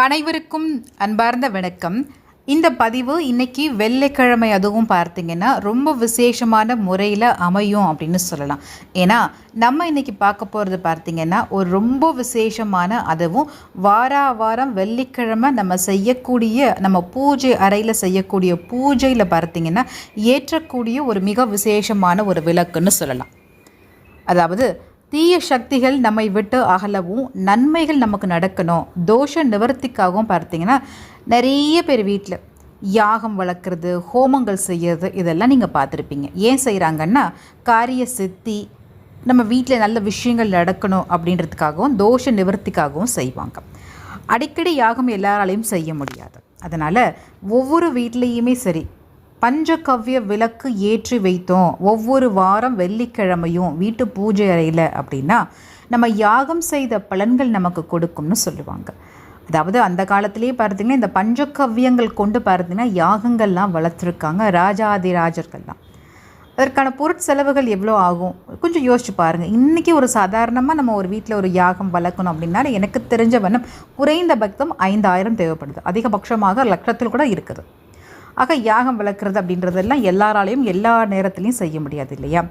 அனைவருக்கும் அன்பார்ந்த வணக்கம். இந்த பதிவு இன்னைக்கு வெள்ளிக்கிழமை அதுவும் பார்த்தீங்கன்னா ரொம்ப விசேஷமான முறையில் அமையும் அப்படின்னு சொல்லலாம். ஏன்னா நம்ம இன்னைக்கு பார்க்க போகிறது பார்த்திங்கன்னா ஒரு ரொம்ப விசேஷமான அதுவும் வாரா வாரம் வெள்ளிக்கிழமை நம்ம செய்யக்கூடிய நம்ம பூஜை அறையில் செய்யக்கூடிய பூஜையில் பார்த்திங்கன்னா ஏற்றக்கூடிய ஒரு மிக விசேஷமான ஒரு விளக்குன்னு சொல்லலாம். அதாவது தீய சக்திகள் நம்மை விட்டு அகலவும் நன்மைகள் நமக்கு நடக்கணும். தோஷ நிவர்த்திக்காகவும் பார்த்தீங்கன்னா நிறைய பேர் வீட்டில் யாகம் வளர்க்குறது ஹோமங்கள் செய்கிறது இதெல்லாம் நீங்கள் பார்த்துருப்பீங்க. ஏன் செய்கிறாங்கன்னா காரிய சித்தி நம்ம வீட்டில் நல்ல விஷயங்கள் நடக்கணும் அப்படின்றதுக்காகவும் தோஷ நிவர்த்திக்காகவும் செய்வாங்க. அடிக்கடி யாகம் எல்லாராலையும் செய்ய முடியாது. அதனால் ஒவ்வொரு வீட்லேயுமே சரி பஞ்சகவ்ய விளக்கு ஏற்றி வைத்தோம். ஒவ்வொரு வாரம் வெள்ளிக்கிழமையும் வீட்டு பூஜை அறையில் அப்படின்னா நம்ம யாகம் செய்த பலன்கள் நமக்கு கொடுக்கும்னு சொல்லுவாங்க. அதாவது அந்த காலத்திலேயே பார்த்தீங்கன்னா இந்த பஞ்சகவ்யங்கள் கொண்டு பார்த்தீங்கன்னா யாகங்கள்லாம் வளர்த்துருக்காங்க ராஜாதிராஜர்கள்லாம். அதற்கான பொருட்செலவுகள் எவ்வளோ ஆகும்? கொஞ்சம் யோசிச்சு பாருங்கள் இன்றைக்கி ஒரு சாதாரணமாக நம்ம ஒரு வீட்டில் ஒரு யாகம் வளர்க்கணும் அப்படின்னா எனக்கு தெரிஞ்ச வண்ணம் குறைந்த பக்தம் ஐந்தாயிரம் தேவைப்படுது. அதிகபட்சமாக லட்சத்தில் கூட இருக்குது. ஆக யாகம் வளர்க்குறது அப்படின்றதெல்லாம் எல்லாராலையும் எல்லா நேரத்துலையும் செய்ய முடியாது இல்லையா?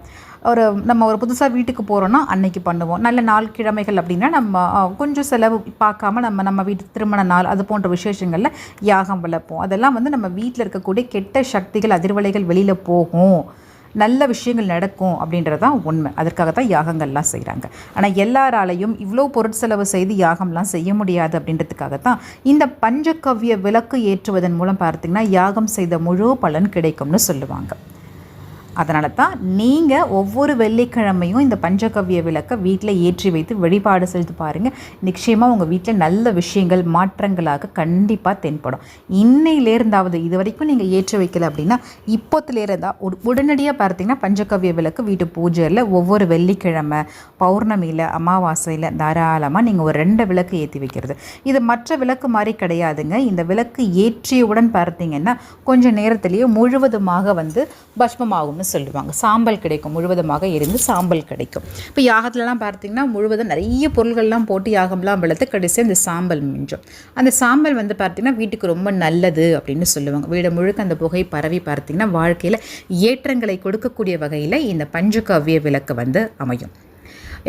ஒரு நம்ம ஒரு புதுசாக வீட்டுக்கு போகிறோன்னா அன்னைக்கு பண்ணுவோம். நல்ல நாள் கிழமைகள் அப்படின்னா நம்ம கொஞ்சம் செலவு பார்க்காம நம்ம நம்ம வீட்டு திருமண நாள் அது போன்ற விசேஷங்களில் யாகம் வளர்ப்போம் அதெல்லாம் வந்து நம்ம வீட்டில் இருக்கக்கூடிய கெட்ட சக்திகள் அதிர்வலைகள் வெளியில் போகும். நல்ல விஷயங்கள் நடக்கும் அப்படின்றது தான் உண்மை. அதற்காக தான் யாகங்கள்லாம் செய்கிறாங்க ஆனால் எல்லாராலையும் இவ்வளோ பொருட்செலவு செய்து யாகம்லாம் செய்ய முடியாது அப்படின்றதுக்காக தான் இந்த பஞ்சகவ்ய விளக்கு ஏற்றுவதன் மூலம் பார்த்தீங்கன்னா யாகம் செய்த முழு பலன் கிடைக்கும்னு சொல்லுவாங்க. அதனால தான் நீங்கள் ஒவ்வொரு வெள்ளிக்கிழமையும் இந்த பஞ்சகவ்ய விளக்கை வீட்டில் ஏற்றி வைத்து வழிபாடு செய்து பாருங்கள் நிச்சயமாக உங்கள் வீட்டில் நல்ல விஷயங்கள் மாற்றங்களாக கண்டிப்பாக தென்படும். இன்னையிலேருந்தாவது இது வரைக்கும் நீங்கள் ஏற்றி வைக்கல அப்படின்னா இப்போத்துலேருந்தா உடனடியாக பார்த்தீங்கன்னா பஞ்சகவ்ய விளக்கு வீட்டு பூஜையில் ஒவ்வொரு வெள்ளிக்கிழமை பௌர்ணமியில் அமாவாசையில் தாராளமாக நீங்கள் ஒரு ரெண்டு விளக்கு ஏற்றி வைக்கிறது. இது மற்ற விளக்கு மாதிரி கிடையாதுங்க. இந்த விளக்கு ஏற்றியவுடன் பார்த்தீங்கன்னா கொஞ்சம் நேரத்திலேயே முழுவதுமாக வந்து அப்படின்னு சொல்லுவாங்க. சாம்பல் கிடைக்கும். முழுவதுமாக எரிந்து சாம்பல் கிடைக்கும். இப்போ யாகத்துலலாம் பார்த்தீங்கன்னா முழுவதும் நிறைய பொருள்கள்லாம் போட்டு யாகம்லாம் வளர்த்து கடைசியாக அந்த சாம்பல் மிஞ்சும். அந்த சாம்பல் வந்து பார்த்திங்கன்னா வீட்டுக்கு ரொம்ப நல்லது அப்படின்னு சொல்லுவாங்க. வீடு முழுக்க அந்த புகை பரவி பார்த்தீங்கன்னா வாழ்க்கையில் ஏற்றங்களை கொடுக்கக்கூடிய வகையில் இந்த பஞ்சகவ்ய விளக்கு வந்து அமையும்.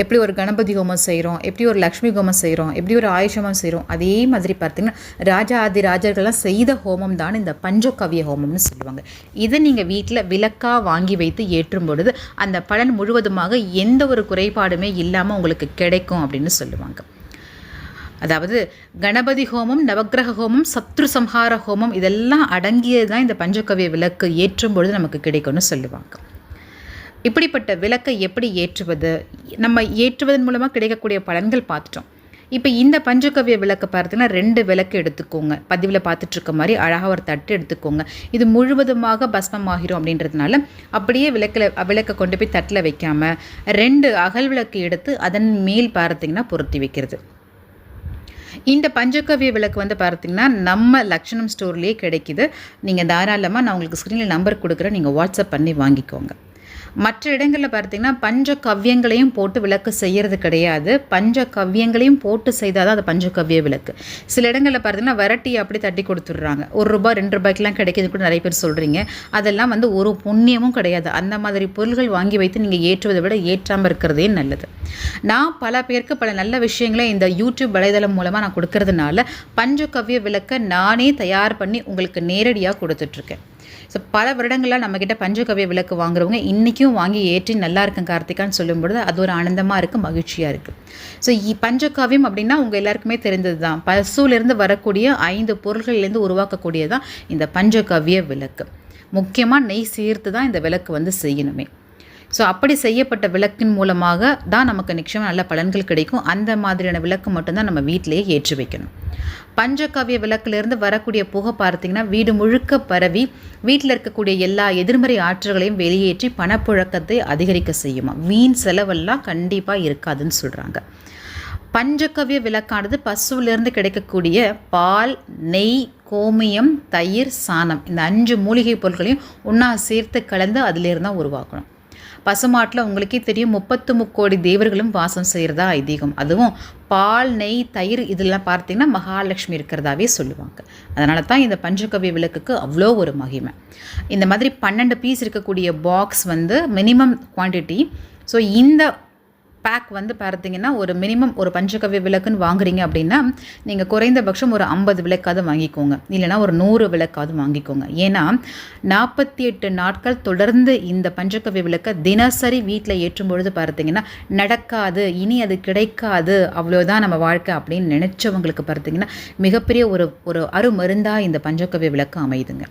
எப்படி ஒரு கணபதி ஹோமம் செய்கிறோம் எப்படி ஒரு லக்ஷ்மி ஹோமம் செய்கிறோம் எப்படி ஒரு ஆயுஷ் ஹோமம் செய்கிறோம் அதே மாதிரி பார்த்தீங்கன்னா ராஜா ஆதி ராஜர்கள்லாம் செய்த ஹோமம் தான் இந்த பஞ்சகவ்ய ஹோமம்னு சொல்லுவாங்க. இதை நீங்கள் வீட்டில் விளக்காக வாங்கி வைத்து ஏற்றும் பொழுது அந்த பலன் முழுவதுமாக எந்த ஒரு குறைபாடுமே இல்லாமல் உங்களுக்கு கிடைக்கும் அப்படின்னு சொல்லுவாங்க. அதாவது கணபதி ஹோமம் நவக்கிரக ஹோமம் சத்ரு சம்ஹார ஹோமம் இதெல்லாம் அடங்கியது தான் இந்த பஞ்சகவிய விளக்கு ஏற்றும் பொழுது நமக்கு கிடைக்கும்னு சொல்லுவாங்க. இப்படிப்பட்ட விளக்கை எப்படி ஏற்றுவது? நம்ம ஏற்றுவதன் மூலமாக கிடைக்கக்கூடிய பலன்கள் பார்த்துட்டோம். இப்போ இந்த பஞ்சகவ்ய விளக்கு பார்த்தீங்கன்னா ரெண்டு விளக்கு எடுத்துக்கோங்க. பதிவில் பார்த்துட்ருக்க மாதிரி அழகாக ஒரு தட்டு எடுத்துக்கோங்க. இது முழுவதுமாக பஸ்மமாகிரும் அப்படின்றதுனால அப்படியே விளக்கில் விளக்கை கொண்டு போய் தட்டில் வைக்காமல் ரெண்டு அகல் விளக்கு எடுத்து அதன் மேல் பார்த்தீங்கன்னா பொருத்தி வைக்கிறது. இந்த பஞ்சகவ்ய விளக்கு வந்து பார்த்தீங்கன்னா நம்ம லக்ஷணம் ஸ்டோர்லேயே கிடைக்குது. நீங்கள் தாராளமாக நான் உங்களுக்கு ஸ்க்ரீனில் நம்பர் கொடுக்குறேன். நீங்கள் வாட்ஸ்அப் பண்ணி வாங்கிக்கோங்க. மற்ற இடங்களில் பார்த்தீங்கன்னா பஞ்ச கவ்யங்களையும் போட்டு விளக்கு செய்கிறது கிடையாது. பஞ்ச கவ்யங்களையும் போட்டு செய்தால் தான் அது பஞ்சகவ்ய விளக்கு. சில இடங்களில் பார்த்தீங்கன்னா வரட்டி அப்படி தட்டி கொடுத்துட்றாங்க. ஒரு ரூபாய் ரெண்டு ரூபாய்க்குலாம் கிடைக்கிது கூட நிறைய பேர் சொல்கிறீங்க அதெல்லாம் வந்து ஒரு புண்ணியமும் கிடையாது. அந்த மாதிரி பொருள்கள் வாங்கி வைத்து நீங்கள் ஏற்றுவதை விட ஏற்றாமல் இருக்கிறதே நல்லது. நான் பல பேருக்கு பல நல்ல விஷயங்களை இந்த யூடியூப் வலைதளம் மூலமாக நான் கொடுக்கறதுனால பஞ்ச கவ்ய விளக்கை நானே தயார் பண்ணி உங்களுக்கு நேரடியாக கொடுத்துட்ருக்கேன் ஸோ பல வருடங்களாக நம்மக்கிட்ட பஞ்சகவ்ய விளக்கு வாங்குறவங்க இன்றைக்கும் வாங்கி ஏற்றி நல்லா இருக்கும் கார்த்திகான்னு சொல்லும்பொழுது அது ஒரு ஆனந்தமாக இருக்குது மகிழ்ச்சியாக இருக்குது ஸோ பஞ்சகாவியம் அப்படின்னா உங்கள் எல்லாருக்குமே தெரிந்தது தான் பசுலேருந்து வரக்கூடிய ஐந்து பொருள்கள்லேருந்து உருவாக்கக்கூடியதான் இந்த பஞ்சகவ்ய விளக்கு. முக்கியமாக நெய் சேர்த்து தான் இந்த விளக்கு வந்து செய்யணுமே. ஸோ அப்படி செய்யப்பட்ட விளக்கின் மூலமாக தான் நமக்கு நிச்சயம் நல்ல பலன்கள் கிடைக்கும். அந்த மாதிரியான விளக்கு மட்டும்தான் நம்ம வீட்டிலேயே ஏற்றி வைக்கணும். பஞ்சகாவிய விளக்கிலிருந்து வரக்கூடிய புகை பார்த்தீங்கன்னா வீடு முழுக்க பரவி வீட்டில் இருக்கக்கூடிய எல்லா எதிர்மறை ஆற்றல்களையும் வெளியேற்றி பணப்புழக்கத்தை அதிகரிக்க செய்யுமா? வீண் செலவெல்லாம் கண்டிப்பாக இருக்காதுன்னு சொல்கிறாங்க பஞ்சகவிய விளக்கானது பசுவிலிருந்து கிடைக்கக்கூடிய பால் நெய் கோமியம் தயிர் சாணம் இந்த அஞ்சு மூலிகை பொருட்களையும் ஒன்றா சேர்த்து கலந்து அதிலிருந்து தான் உருவாக்கணும். பசுமாட்டில் உங்களுக்கே தெரியும் முப்பத்து முக்கோடி தேவர்களும் வாசம் செய்கிறதா ஐதீகம். அதுவும் பால் நெய் தயிர் இதெல்லாம் பார்த்தீங்கன்னா மகாலட்சுமி இருக்கிறதாவே சொல்லுவாங்க. அதனால தான் இந்த பஞ்சகவ்ய விளக்குக்கு அவ்வளோ ஒரு மகிமை. இந்த மாதிரி பன்னெண்டு பீஸ் இருக்கக்கூடிய பாக்ஸ் வந்து மினிமம் குவான்டிட்டி ஸோ இந்த பேக் வந்து பார்த்தீங்கன்னா ஒரு மினிமம் ஒரு பஞ்சகவ்ய விளக்குன்னு வாங்குறீங்க அப்படின்னா நீங்கள் குறைந்தபட்சம் ஒரு ஐம்பது விளக்காவது வாங்கிக்கோங்க. இல்லைனா ஒரு நூறு விளக்காவது வாங்கிக்கோங்க. ஏன்னா நாற்பத்தி எட்டு நாட்கள் தொடர்ந்து இந்த பஞ்சகவ்ய விளக்கை தினசரி வீட்டில் ஏற்றும் பொழுது பார்த்தீங்கன்னா நடக்காது இனி அது கிடைக்காது அவ்வளோதான் நம்ம வாழ்க்கை அப்படின்னு நினச்சவங்களுக்கு பார்த்தீங்கன்னா மிகப்பெரிய ஒரு ஒரு அருமருந்தாக இந்த பஞ்சகவ்ய விளக்கு அமையுதுங்க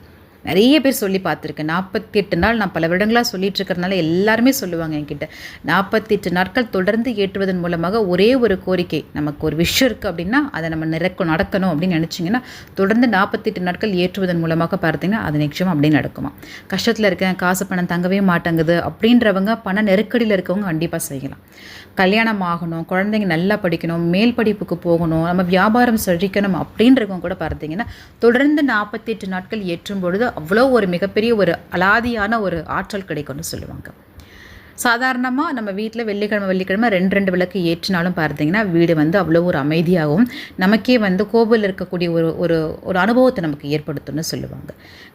நிறைய பேர் சொல்லி பார்த்துருக்கேன் நாற்பத்தி எட்டு நாள் நான் பல வருடங்களாக சொல்லிட்டு இருக்கிறதுனால எல்லாருமே சொல்லுவாங்க என்கிட்ட. நாற்பத்தி எட்டு நாட்கள் தொடர்ந்து ஏற்றுவதன் மூலமாக ஒரே ஒரு கோரிக்கை நமக்கு ஒரு விஷயம் இருக்குது அப்படின்னா அதை நம்ம நிறக்க நடக்கணும் அப்படின்னு நினச்சிங்கன்னா தொடர்ந்து நாற்பத்தெட்டு நாட்கள் ஏற்றுவதன் மூலமாக பார்த்தீங்கன்னா அது நிச்சயம் அப்படியே நடக்குமா? கஷ்டத்தில் இருக்கேன் காசு பணம் தங்கவே மாட்டேங்குது அப்படின்றவங்க பண நெருக்கடியில் இருக்கவங்க கண்டிப்பாக செய்யலாம். கல்யாணம் ஆகணும் குழந்தைங்க நல்லா படிக்கணும் மேல் படிப்புக்கு போகணும் நம்ம வியாபாரம் செழிக்கணும் அப்படின்றவங்க கூட பார்த்தீங்கன்னா தொடர்ந்து நாற்பத்தெட்டு நாட்கள் ஏற்றும் பொழுது அவ்வளோ ஒரு மிகப்பெரிய ஒரு அலாதியான ஒரு ஆற்றல் கிடைக்கும்னு சொல்லுவாங்க. சாதாரணமாக நம்ம வீட்டில் வெள்ளிக்கிழமை வெள்ளிக்கிழமை ரெண்டு ரெண்டு விளக்கு ஏற்றினாலும் பார்த்தீங்கன்னா வீடு வந்து அவ்வளோ ஒரு அமைதியாகவும் நமக்கே வந்து கோவிலில் இருக்கக்கூடிய ஒரு ஒரு ஒரு அனுபவத்தை நமக்கு ஏற்படுத்தும்னு சொல்லுவாங்க.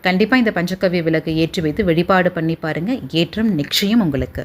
கண்டிப்பாக இந்த பஞ்சகவ்ய விளக்கு ஏற்றி வைத்து வெளிப்பாடு பண்ணி பாருங்கள் ஏற்றம் நிச்சயம் உங்களுக்கு.